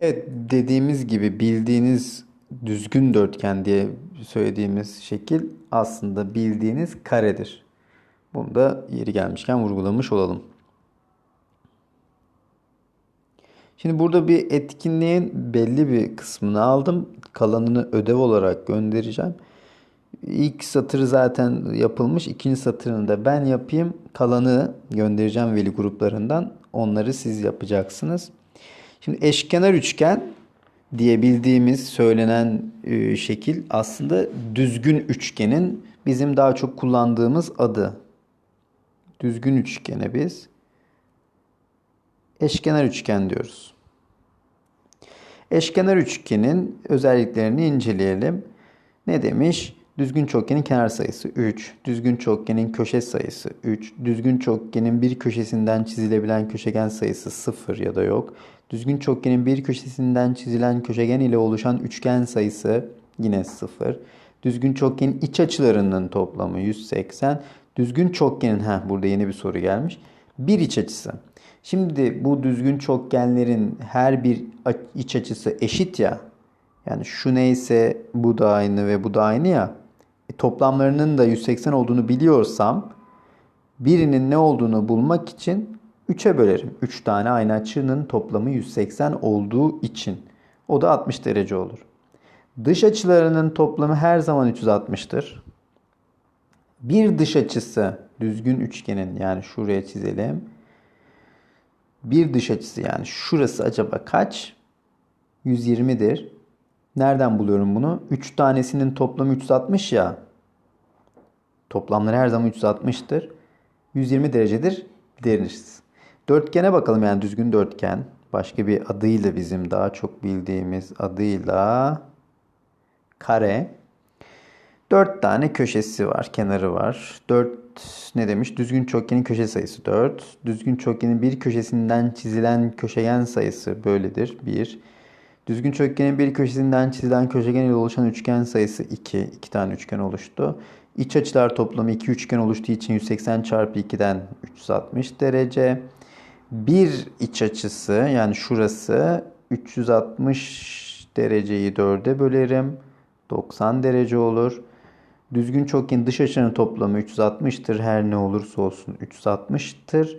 Evet dediğimiz gibi bildiğiniz düzgün dörtgen diye söylediğimiz şekil aslında bildiğiniz karedir. Bunu da yeri gelmişken vurgulamış olalım. Şimdi burada bir etkinliğin belli bir kısmını aldım. Kalanını ödev olarak göndereceğim. İlk satırı zaten yapılmış. İkinci satırını da ben yapayım. Kalanı göndereceğim veli gruplarından. Onları siz yapacaksınız. Şimdi eşkenar üçgen diye bildiğimiz söylenen e, şekil aslında düzgün üçgenin bizim daha çok kullandığımız adı. Düzgün üçgene biz eşkenar üçgen diyoruz. Eşkenar üçgenin özelliklerini inceleyelim. Ne demiş? Düzgün çokgenin kenar sayısı 3, düzgün çokgenin köşe sayısı 3, düzgün çokgenin bir köşesinden çizilebilen köşegen sayısı 0 ya da yok. Düzgün çokgenin bir köşesinden çizilen köşegen ile oluşan üçgen sayısı yine 0. Düzgün çokgenin iç açılarının toplamı 180. Düzgün çokgenin, ha burada yeni bir soru gelmiş. Bir iç açısı. Şimdi bu düzgün çokgenlerin her bir iç açısı eşit ya. Yani şu neyse bu da aynı ve bu da aynı ya. E, toplamlarının da 180 olduğunu biliyorsam birinin ne olduğunu bulmak için 3'e bölerim. 3 tane aynı açının toplamı 180 olduğu için. O da 60 derece olur. Dış açılarının toplamı her zaman 360'tır. Bir dış açısı düzgün üçgenin yani şuraya çizelim. Bir dış açısı yani şurası acaba kaç? 120'dir. Nereden buluyorum bunu? 3 tanesinin toplamı 360 ya. Toplamları her zaman 360'tır. 120 derecedir deriz. Dörtgene bakalım yani düzgün dörtgen. Başka bir adıyla bizim daha çok bildiğimiz adıyla kare. Dört tane köşesi var, kenarı var. Dört ne demiş? Düzgün çokgenin köşe sayısı 4. Düzgün çokgenin bir köşesinden çizilen köşegen sayısı böyledir. 1. Düzgün çokgenin bir köşesinden çizilen köşegen ile oluşan üçgen sayısı 2. 2 tane üçgen oluştu. İç açılar toplamı 2 üçgen oluştuğu için 180 çarpı 2'den 360 derece. Bir iç açısı yani şurası 360 dereceyi 4'e bölerim. 90 derece olur. Düzgün çokgen dış açının toplamı 360'tır. Her ne olursa olsun 360'tır.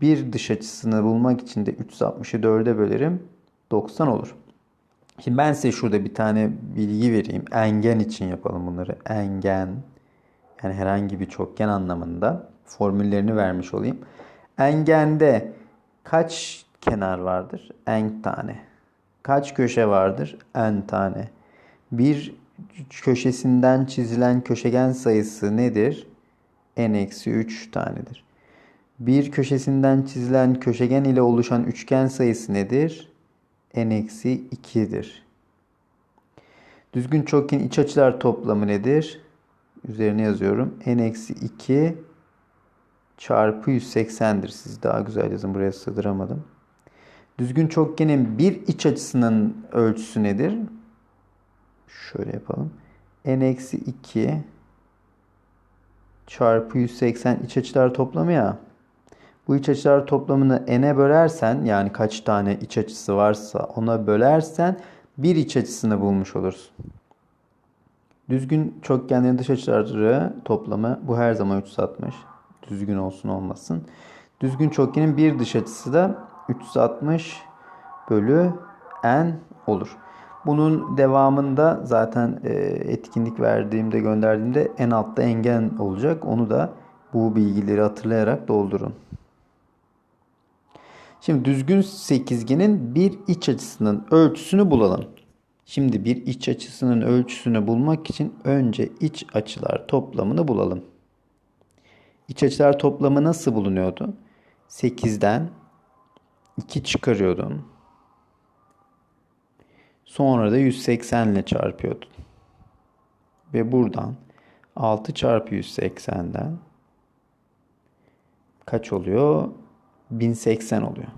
Bir dış açısını bulmak için de 360'ı 4'e bölerim. 90 olur. Şimdi ben size şurada bir tane bilgi vereyim. Engen için yapalım bunları. Engen yani herhangi bir çokgen anlamında formüllerini vermiş olayım. Engende kaç kenar vardır? En tane. Kaç köşe vardır? En tane. Bir köşesinden çizilen köşegen sayısı nedir? n-3 tanedir. Bir köşesinden çizilen köşegen ile oluşan üçgen sayısı nedir? N-2'dir. Düzgün çokgen iç açılar toplamı nedir? Üzerine yazıyorum. n-2 çarpı 180'dir. Siz daha güzel yazın. Buraya sığdıramadım. Düzgün çokgenin bir iç açısının ölçüsü nedir? Şöyle yapalım. n-2 çarpı 180 iç açılar toplamı ya. Bu iç açılar toplamını n'e bölersen yani kaç tane iç açısı varsa ona bölersen bir iç açısını bulmuş olursun. Düzgün çokgenlerin dış açıları toplamı bu her zaman 360. Düzgün olsun olmasın. Düzgün çokgenin bir dış açısı da 360 bölü n olur. Bunun devamında zaten e, etkinlik verdiğimde gönderdiğimde en altta engen olacak. Onu da bu bilgileri hatırlayarak doldurun. Şimdi düzgün sekizgenin bir iç açısının ölçüsünü bulalım. Şimdi bir iç açısının ölçüsünü bulmak için önce iç açılar toplamını bulalım. İç açılar toplamı nasıl bulunuyordu? 8'den 2 çıkarıyordun. Sonra da 180 ile çarpıyordun. Ve buradan 6 çarpı 180'den kaç oluyor? 1080 oluyor.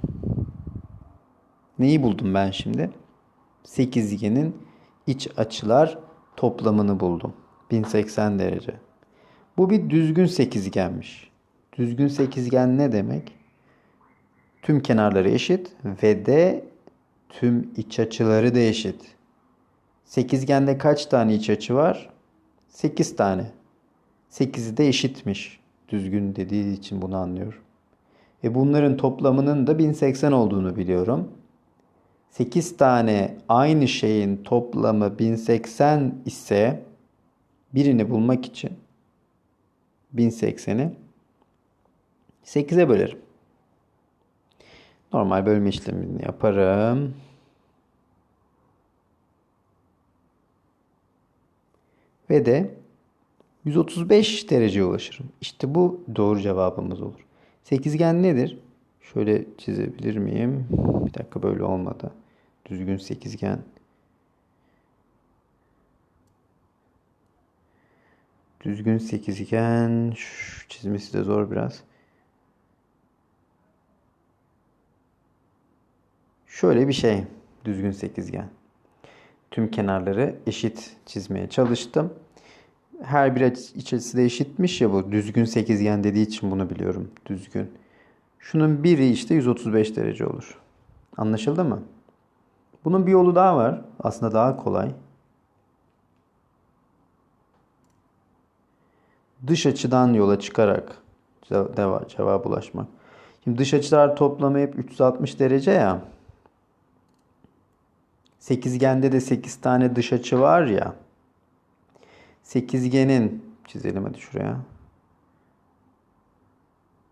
Neyi buldum ben şimdi? Sekizgenin iç açılar toplamını buldum. 1080 derece. Bu bir düzgün sekizgenmiş. Düzgün sekizgen ne demek? Tüm kenarları eşit ve de tüm iç açıları da eşit. Sekizgende kaç tane iç açı var? 8 tane. 8'i de eşitmiş. Düzgün dediği için bunu anlıyorum. E bunların toplamının da 1080 olduğunu biliyorum. 8 tane aynı şeyin toplamı 1080 ise birini bulmak için 1080'i 8'e bölerim. Normal bölme işlemini yaparım. Ve de 135 dereceye ulaşırım. İşte bu doğru cevabımız olur. Sekizgen nedir? Şöyle çizebilir miyim? Bir dakika böyle olmadı. Düzgün sekizgen. Düzgün sekizgen. Şu çizmesi de zor biraz. Şöyle bir şey. Düzgün sekizgen. Tüm kenarları eşit çizmeye çalıştım. Her bir açısı da eşitmiş ya bu. Düzgün sekizgen dediği için bunu biliyorum. Düzgün. Şunun biri işte 135 derece olur. Anlaşıldı mı? Bunun bir yolu daha var. Aslında daha kolay. Dış açıdan yola çıkarak cevap ulaşmak. Şimdi dış açılar toplamı hep 360 derece ya. Sekizgende de 8 tane dış açı var ya. Sekizgenin çizelim hadi şuraya.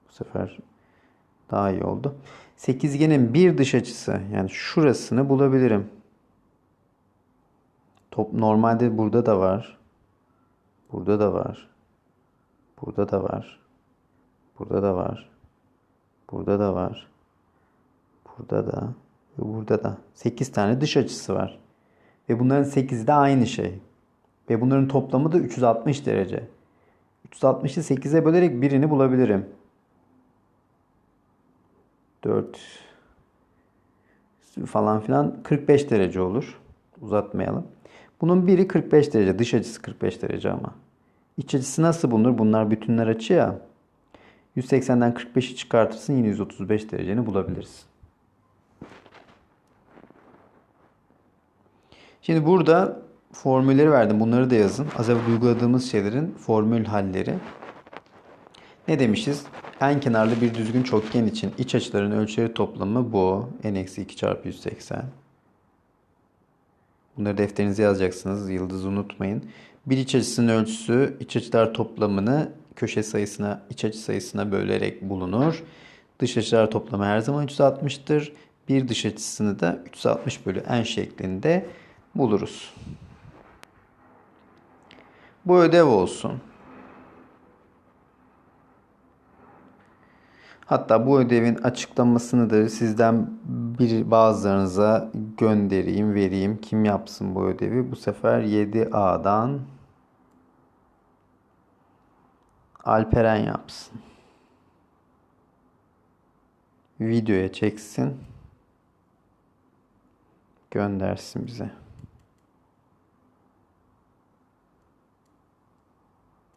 Bu sefer daha iyi oldu. Sekizgenin bir dış açısı yani şurasını bulabilirim. Top normalde burada da var. Burada da var. Burada da var. Burada da var. Burada da var. Burada da ve burada da 8 tane dış açısı var. Ve bunların 8'i de aynı şey. Ve bunların toplamı da 360 derece. 360'ı 8'e bölerek birini bulabilirim. 4 falan filan 45 derece olur. Uzatmayalım. Bunun biri 45 derece. Dış açısı 45 derece ama. İç açısı nasıl bulunur? Bunlar bütünler açı ya. 180'den 45'i çıkartırsın yine 135 dereceni bulabilirsin. Şimdi burada formülleri verdim. Bunları da yazın. Az evvel uyguladığımız şeylerin formül halleri. Ne demişiz? En kenarlı bir düzgün çokgen için iç açıların ölçüleri toplamı bu. n-2 çarpı 180. Bunları defterinize yazacaksınız. Yıldızı unutmayın. Bir iç açısının ölçüsü iç açılar toplamını köşe sayısına, iç açı sayısına bölerek bulunur. Dış açılar toplamı her zaman 360'tır. Bir dış açısını da 360 bölü n şeklinde buluruz. Bu ödev olsun. Hatta bu ödevin açıklamasını da sizden bir bazılarınıza göndereyim, vereyim. Kim yapsın bu ödevi? Bu sefer 7A'dan Alperen yapsın. Videoya çeksin. Göndersin bize.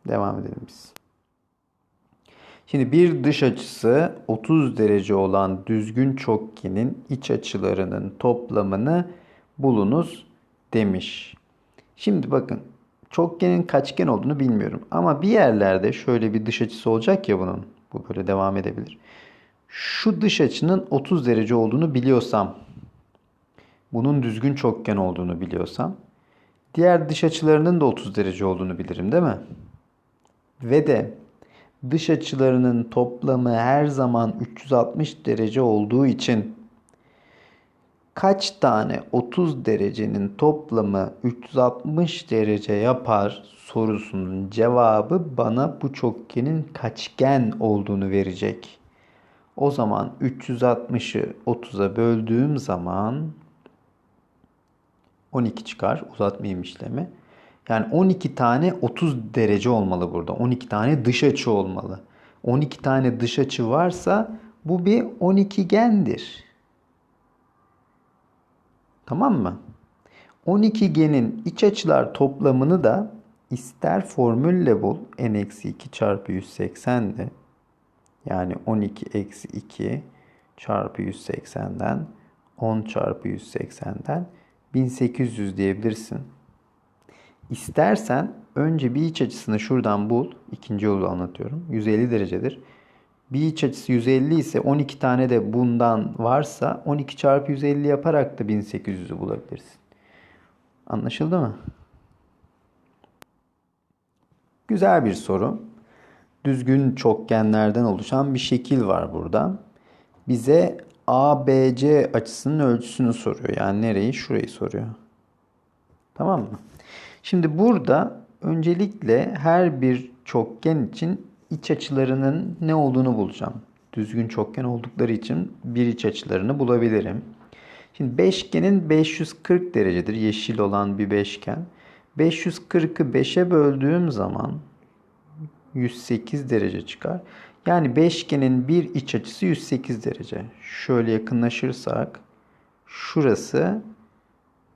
Devam edelim biz. Şimdi bir dış açısı 30 derece olan düzgün çokgenin iç açılarının toplamını bulunuz demiş. Şimdi bakın çokgenin kaçgen olduğunu bilmiyorum. Ama bir yerlerde şöyle bir dış açısı olacak ya bunun. Bu böyle devam edebilir. Şu dış açının 30 derece olduğunu biliyorsam, bunun düzgün çokgen olduğunu biliyorsam, diğer dış açılarının da 30 derece olduğunu bilirim değil mi? Ve de dış açılarının toplamı her zaman 360 derece olduğu için kaç tane 30 derecenin toplamı 360 derece yapar sorusunun cevabı bana bu çokgenin kaçgen olduğunu verecek. O zaman 360'ı 30'a böldüğüm zaman 12 çıkar. Uzatmayayım işlemi. Yani 12 tane 30 derece olmalı burada. 12 tane dış açı olmalı. 12 tane dış açı varsa bu bir 12 gendir. Tamam mı? 12 genin iç açılar toplamını da ister formülle bul. n-2 çarpı 180 de yani 12 eksi 2 çarpı 180'den 10 çarpı 180'den 1800 diyebilirsin. İstersen önce bir iç açısını şuradan bul. İkinci yolu anlatıyorum. 150 derecedir. Bir iç açısı 150 ise 12 tane de bundan varsa 12 çarpı 150 yaparak da 1800'ü bulabilirsin. Anlaşıldı mı? Güzel bir soru. Düzgün çokgenlerden oluşan bir şekil var burada. Bize ABC açısının ölçüsünü soruyor. Yani nereyi? Şurayı soruyor. Tamam mı? Şimdi burada öncelikle her bir çokgen için iç açılarının ne olduğunu bulacağım. Düzgün çokgen oldukları için bir iç açılarını bulabilirim. Şimdi beşgenin 540 derecedir. Yeşil olan bir beşgen. 540'ı 5'e böldüğüm zaman 108 derece çıkar. Yani beşgenin bir iç açısı 108 derece. Şöyle yakınlaşırsak şurası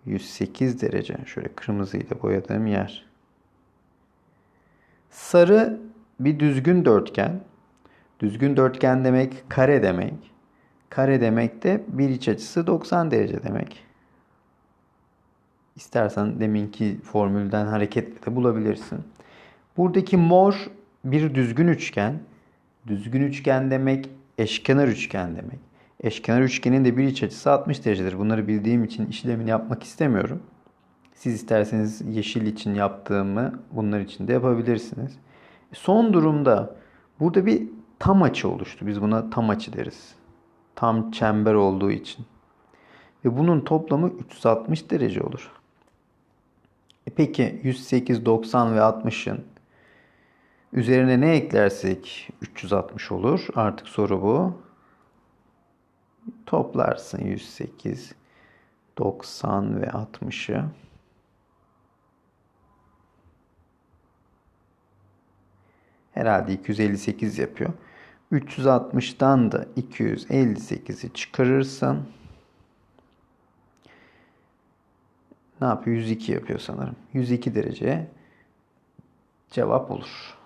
108 derece. Şöyle kırmızıyla boyadığım yer. Sarı bir düzgün dörtgen. Düzgün dörtgen demek kare demek. Kare demek de bir iç açısı 90 derece demek. İstersen deminki formülden hareketle de bulabilirsin. Buradaki mor bir düzgün üçgen. Düzgün üçgen demek eşkenar üçgen demek. Eşkenar üçgenin de bir iç açısı 60 derecedir. Bunları bildiğim için işlemini yapmak istemiyorum. Siz isterseniz yeşil için yaptığımı bunlar için de yapabilirsiniz. Son durumda burada bir tam açı oluştu. Biz buna tam açı deriz. Tam çember olduğu için. Ve bunun toplamı 360 derece olur. E peki 108, 90 ve 60'ın üzerine ne eklersek 360 olur. Artık soru bu. Toplarsın 108, 90 ve 60'ı. Herhalde 258 yapıyor. 360'dan da 258'i çıkarırsan ne yapıyor? 102 yapıyor sanırım. 102 derece cevap olur.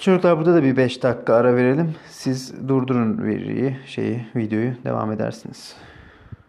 Çocuklar burada da bir 5 dakika ara verelim. Siz durdurun veriyi, şeyi, videoyu devam edersiniz.